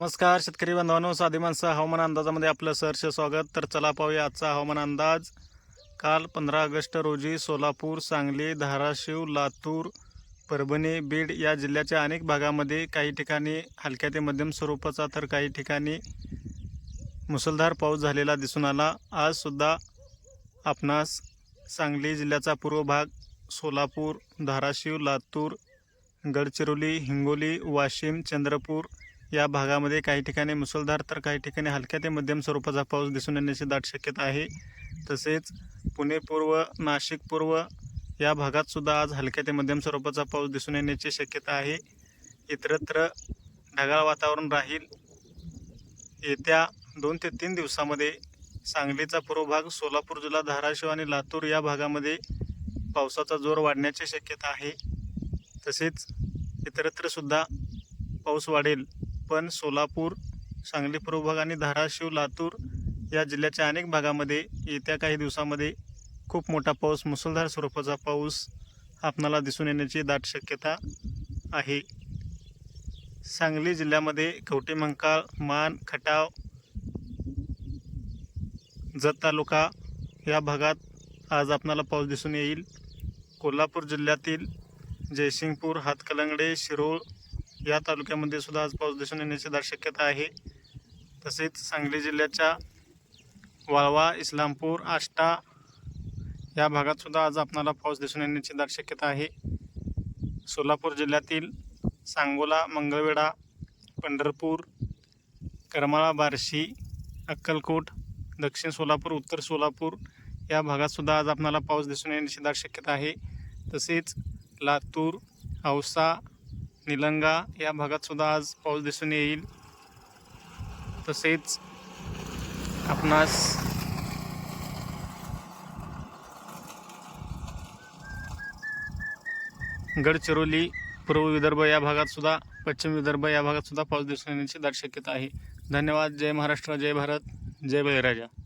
नमस्कार शेतकरी बांधवांनो साधी माणसं हवामान अंदाजामध्ये आपलं सहर्ष स्वागत. तर चला पाहूया आजचा हवामान अंदाज. काल पंधरा ऑगस्ट रोजी सोलापूर सांगली धाराशिव लातूर परभणी बीड या जिल्ह्याच्या अनेक भागामध्ये काही ठिकाणी हलक्या ते मध्यम स्वरूपाचा तर काही ठिकाणी मुसळधार पाऊस झालेला दिसून आला. आजसुद्धा आपणास सांगली जिल्ह्याचा पूर्व भाग सोलापूर धाराशिव लातूर गडचिरोली हिंगोली वाशिम चंद्रपूर या भागामध्ये काही ठिकाणी मुसळधार तर काही ठिकाणी हलक्या ते मध्यम स्वरूपाचा पाऊस दिसून येण्याची दाट शक्यता आहे. तसेच पुणे पूर्व नाशिक पूर्व या भागात सुद्धा आज हलक्या ते मध्यम स्वरूपाचा पाऊस दिसून येण्याची शक्यता आहे. इतरत्र ढगाळ वातावरण राहील. येत्या दोन ते तीन दिवसामध्ये सांगलीचा पूर्व भाग सोलापूर जिल्हा धाराशिव आणि लातूर या भागामध्ये पावसाचा जोर वाढण्याची शक्यता आहे. तसेच इतरत्र सुद्धा पाऊस वाढेल. पण सोलापूर सांगली पूर्व भाग आणि धाराशिव लातूर या जिल्ह्याच्या अनेक भागामध्ये येत्या काही दिवसामध्ये खूप मोठा पाऊस मुसळधार स्वरूपाचा पाऊस आपणाला दिसून येण्याची दाट शक्यता आहे. सांगली जिल्ह्यामध्ये कवटे मंकाळ मान खटाव जत तालुका या भागात आज आपणाला पाऊस दिसून येईल. कोल्हापूर जिल्ह्यातील जयसिंगपूर हातकलंगडे शिरोळ या तालुक्यामध्ये सुद्धा आज पाऊस दिसून येण्याची दाट शक्यता आहे. तसेच सांगली जिल्ह्याच्या वाळवा इस्लामपूर आष्टा या भागात सुद्धा आज आपणाला पाऊस दिसून येण्याची दाट शक्यता आहे. सोलापूर जिल्ह्यातील सांगोला मंगळवेढा पंढरपूर करमाळा बार्शी अक्कलकोट दक्षिण सोलापूर उत्तर सोलापूर या भागातसुद्धा आज आपणाला पाऊस दिसून येण्याची दाट शक्यता आहे. तसेच लातूर औसा निलंगा या भागात सुद्धा आज पाऊस दिसून येईल. तसेच आपणास गडचिरोली पूर्व विदर्भ या भागात सुद्धा पश्चिम विदर्भ या भागात सुद्धा पाऊस दिसून येण्याची दाट शक्यता आहे. धन्यवाद. जय महाराष्ट्र. जय भारत. जय बळीराजा